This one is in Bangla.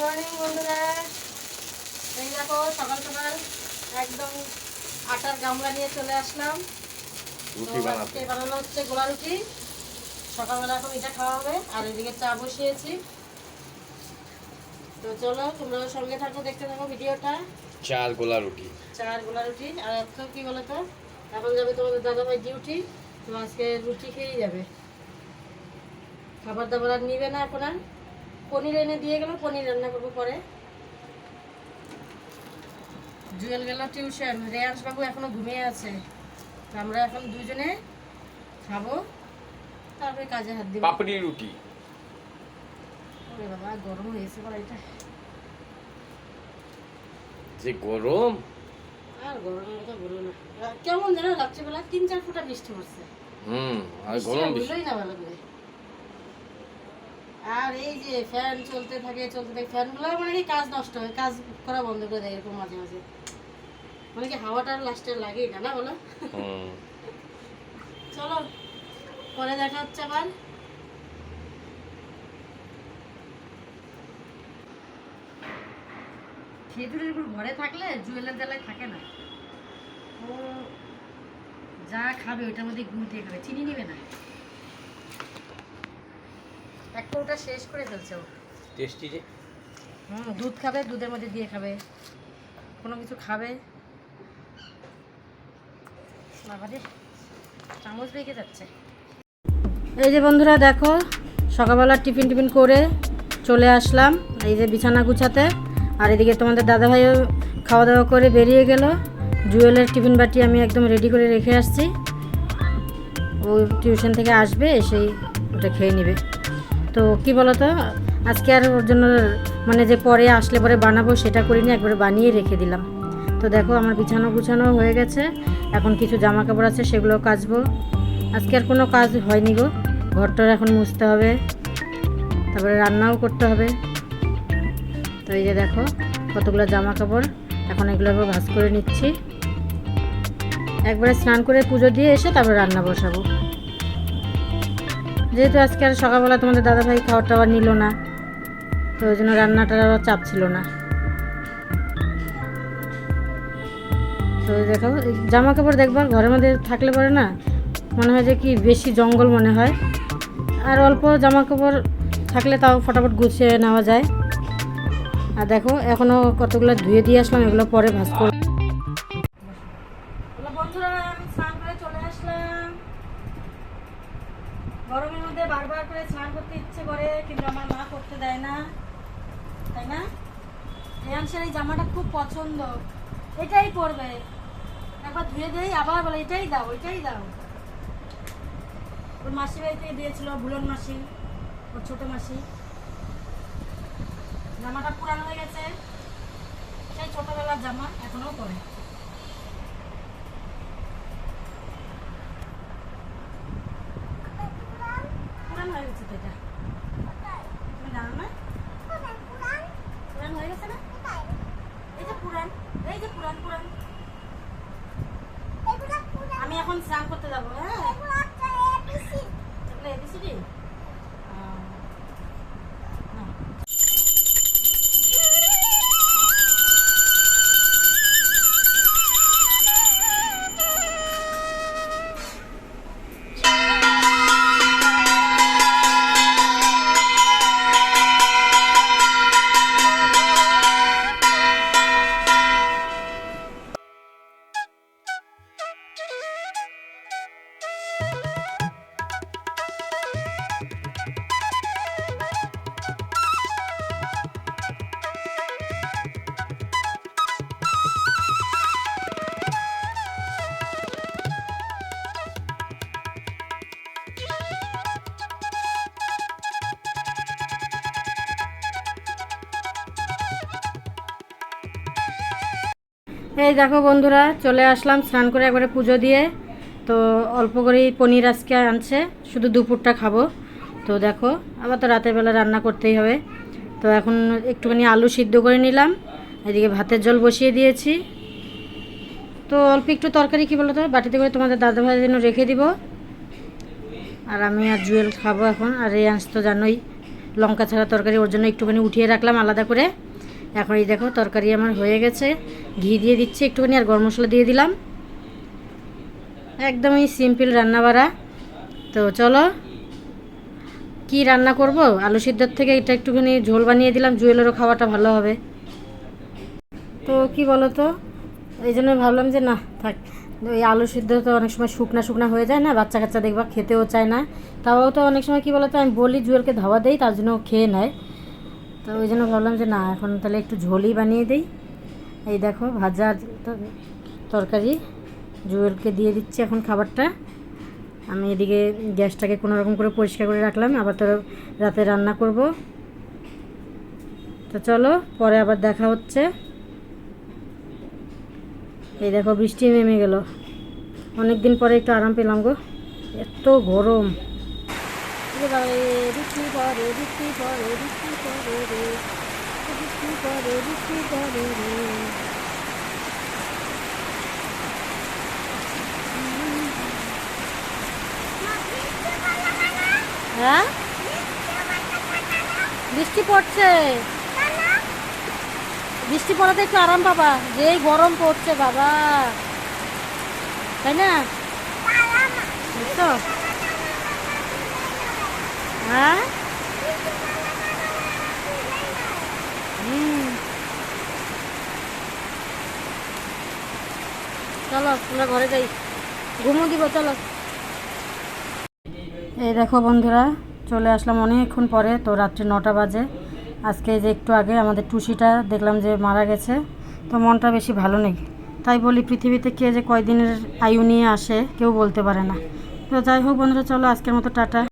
মর্নিং বন্ধুরা। এই দেখো সকাল সকাল একদম আটার গামলা নিয়ে চলে আসলাম। আজকে বানানো হচ্ছে গোলা রুটি। সকালবেলা এখন এটা খাওয়া হবে আর এদিকে চা বসিয়েছি। তো চলো তোমরাও সঙ্গে থাকো দেখতে থাকো ভিডিওটা। চার গোলা রুটি। চার গোলা রুটি আর এখন কি বলো তো এখন যাবে তোমাদের দাদাভাই ডিউটি তো আজকে রুটি খেয়েই যাবে। খাবার দাবার আর নিবে না এখন আর। পনির এনে দিয়ে গেল পনির রান্না করব পরে। জুয়েল গেল টিউশন রেয়াংশ বাবু এখনও ঘুমিয়ে আছে। আমরা এখন দুজনে খাব তারপরে কাজে হাত দিব। পাপড়ি রুটি। ওরে বাবা গরম হয়েছে বড় এটা। যে গরম। আর গরমের কথা বলো না। কেমন যেন রাত্রিবেলা তিন চার ফুটা বৃষ্টি পড়ছে। হুম আর গরম হলোই না ভালো করে। আর এই যে ফ্যান চলতে থাকে চলতে থাকে ফ্যানগুলো মানে কি কাজ নষ্ট হয় কাজ করা বন্ধ করে দেয় এরকম মাঝে মাঝে। মানে কি হাওয়াটা লাস্টে লাগেই না না বলো? চলো পরে দেখা হচ্ছে আবার। খেজুরের গুড় ঘরে থাকলে জুয়েলের বেলায় থাকে না। ও যা খাবে ওইটার মধ্যে গুড় দিয়ে খাবে চিনি নিবে না। এক ওটা শেষ করে ফেলছে ও। টেস্টি যে। হুম দুধ খাবে দুধের মধ্যে দিয়ে খাবে। কোনো কিছু খাবে? বাবারে চামচ বেঁকে যাচ্ছে। এই যে বন্ধুরা দেখো সকালবেলা টিফিন টিফিন করে চলে আসলাম এই যে বিছানা গুছাতে। আর এদিকে তোমাদের দাদাভাইও খাওয়া দাওয়া করে বেরিয়ে গেল। জুয়েলের টিফিন বাটি আমি একদম রেডি করে রেখে আসছি। ও টিউশন থেকে আসবে সেই ওটা খেয়ে নেবে। তো কি বলতো? আজকে আর ওর জন্য মানে যে পরে আসলে পরে বানাবো সেটা করিনি, একবারে বানিয়ে রেখে দিলাম। তো দেখো আমার বিছানো গুছানো হয়ে গেছে, এখন কিছু জামা কাপড় আছে সেগুলো কাচবো। আজকে আর কোনো কাজ হয়নি গো ঘরটার এখন মুছতে হবে, তারপরে রান্নাও করতে হবে। তো এই যে দেখো, কতগুলো জামা কাপড় এখন এগুলো ভাজ করে নিচ্ছি। একবারে স্নান করে পুজো দিয়ে এসে তারপর রান্না বসাবো। যেহেতু আজকে আর সকালবেলা তোমাদের দাদাভাই খাওয়ার টাওয়ার নিল না, তো ওই জন্য রান্নাটার আর চাপ ছিল না। তো দেখো জামা কাপড় দেখবা ঘরের মধ্যে থাকলে পরে না, মনে হয় যে কি বেশি জঙ্গল মনে হয়। আর অল্প জামা কাপড় থাকলে তাও ফটাফট গুছিয়ে নেওয়া যায়। আর দেখো এখনও কতগুলো ধুয়ে দিয়ে আসলাম, এগুলো পরে ভাজ করব। গরমের মধ্যে বারবার করে স্নান করতে ইচ্ছে করে, কিন্তু আমার মা করতে দেয় না। তাই না? রেয়াংশের এই জামাটা খুব পছন্দ। এটাই পরবে। একবার ধুয়ে দেই, আবার বলে, এটাই দাও এটাই দাও। ওর মাসি বাড়ি থেকে দিয়েছিল বুলন মাসি, ওর ছোট মাসি। জামাটা পুরানো হয়ে গেছে। সেই ছোটবেলার জামা এখনও পরে। এই দেখো বন্ধুরা, চলে আসলাম স্নান করে একবারে পুজো দিয়ে। তো অল্প করেই পনির আজকে আনছে, শুধু দুপুরটা খাব। তো দেখো, আবার তো রাতের বেলা রান্না করতেই হবে। তো এখন একটুখানি আলু সিদ্ধ করে নিলাম, এদিকে ভাতের জল বসিয়ে দিয়েছি। তো অল্প একটু তরকারি, কী বলো তো বাটিতে করে তোমাদের দাদা ভাইয়ের জন্য রেখে দিব। আর আমি আর জুয়েল খাব এখন, আর এই আঁশ তো জানোই, লঙ্কা ছাড়া তরকারি ওর জন্য একটুখানি উঠিয়ে রাখলাম আলাদা করে। এখন এই দেখো, তরকারি আমার হয়ে গেছে। ঘি দিয়ে দিচ্ছি একটুখানি আর গরম মশলা দিয়ে দিলাম। একদমই সিম্পল রান্না বাড়া তো চলো, কি রান্না করব? আলু সিদ্ধর থেকে এটা একটুখানি ঝোল বানিয়ে দিলাম, জুয়েলেরও খাওয়াটা ভালো হবে। তো কি বলো তো এই জন্য ভাবলাম যে না, থাক ওই আলু সিদ্ধ তো অনেক সময় শুকনা শুকনা হয়ে যায় না, বাচ্চা কাচ্চা দেখবা খেতেও চায় না। তাও তো অনেক সময় কি বলতো, আমি বলি জুয়েলকে ধাওয়া দেই, তার জন্য খেয়ে নেয়। তো ওই জন্য ভাবলাম যে না, এখন তাহলে একটু ঝোলই বানিয়ে দিই। এই দেখো, ভাজা তরকারি, জুয়েলকে দিয়ে দিচ্ছি এখন খাবারটা। আমি এদিকে গ্যাসটাকে কোনো রকম করে পরিষ্কার করে রাখলাম, আবার তো রাতে রান্না করব। তো চলো, পরে আবার দেখা হচ্ছে। এই দেখো, বৃষ্টি নেমে গেল। অনেক দিন পরে একটু আরাম পেলাম গো। এত গরম। বাবা রে রে। হ্যাঁ? বৃষ্টি পড়ছে। বৃষ্টি পড়াতে একটু আরাম পাবা। যেই গরম পড়ছে বাবা। তাই না? বুঝছ? হ্যাঁ? চলো আমরা ঘরে যাই। ঘুমো দিব চলো। এই দেখো বন্ধুরা চলে আসলাম অনেকক্ষণ পরে তো রাত্রি নটা বাজে। আজকে যে একটু আগে আমাদের টুসিটা দেখলাম যে মারা গেছে তো মনটা বেশি ভালো নেই। তাই বলি পৃথিবীতে কে যে কয়দিনের আয়ু নিয়ে আসে কেউ বলতে পারে না। তো যাই হোক বন্ধুরা চলো আজকের মতো টাটা।